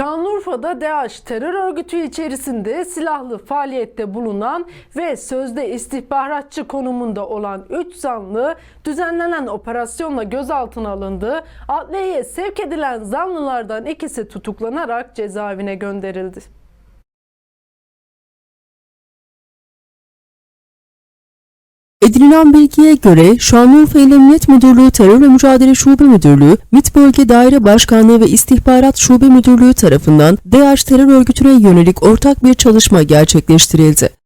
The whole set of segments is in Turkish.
Şanlıurfa'da DAEŞ terör örgütü içerisinde silahlı faaliyette bulunan ve sözde istihbaratçı konumunda olan 3 zanlı düzenlenen operasyonla gözaltına alındı. Adliyeye sevk edilen zanlılardan ikisi tutuklanarak cezaevine gönderildi. Edinilen bilgiye göre Şanlıurfa İl Emniyet Müdürlüğü Terörle Mücadele Şube Müdürlüğü, MİT Bölge Daire Başkanlığı ve İstihbarat Şube Müdürlüğü tarafından DAEŞ terör örgütüne yönelik ortak bir çalışma gerçekleştirildi.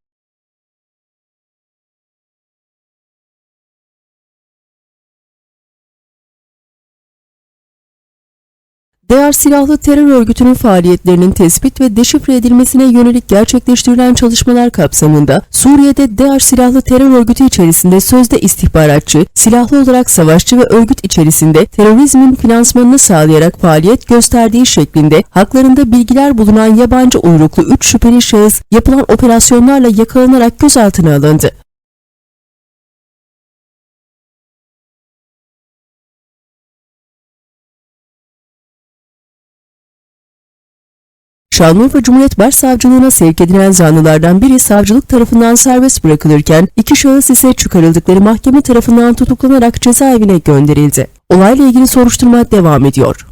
DAEŞ silahlı terör örgütünün faaliyetlerinin tespit ve deşifre edilmesine yönelik gerçekleştirilen çalışmalar kapsamında Suriye'de DAEŞ silahlı terör örgütü içerisinde sözde istihbaratçı, silahlı olarak savaşçı ve örgüt içerisinde terörizmin finansmanını sağlayarak faaliyet gösterdiği şeklinde haklarında bilgiler bulunan yabancı uyruklu 3 şüpheli şahıs yapılan operasyonlarla yakalanarak gözaltına alındı. Şanlıurfa Cumhuriyet Başsavcılığına sevk edilen zanlılardan biri savcılık tarafından serbest bırakılırken iki şahıs ise çıkarıldıkları mahkeme tarafından tutuklanarak cezaevine gönderildi. Olayla ilgili soruşturma devam ediyor.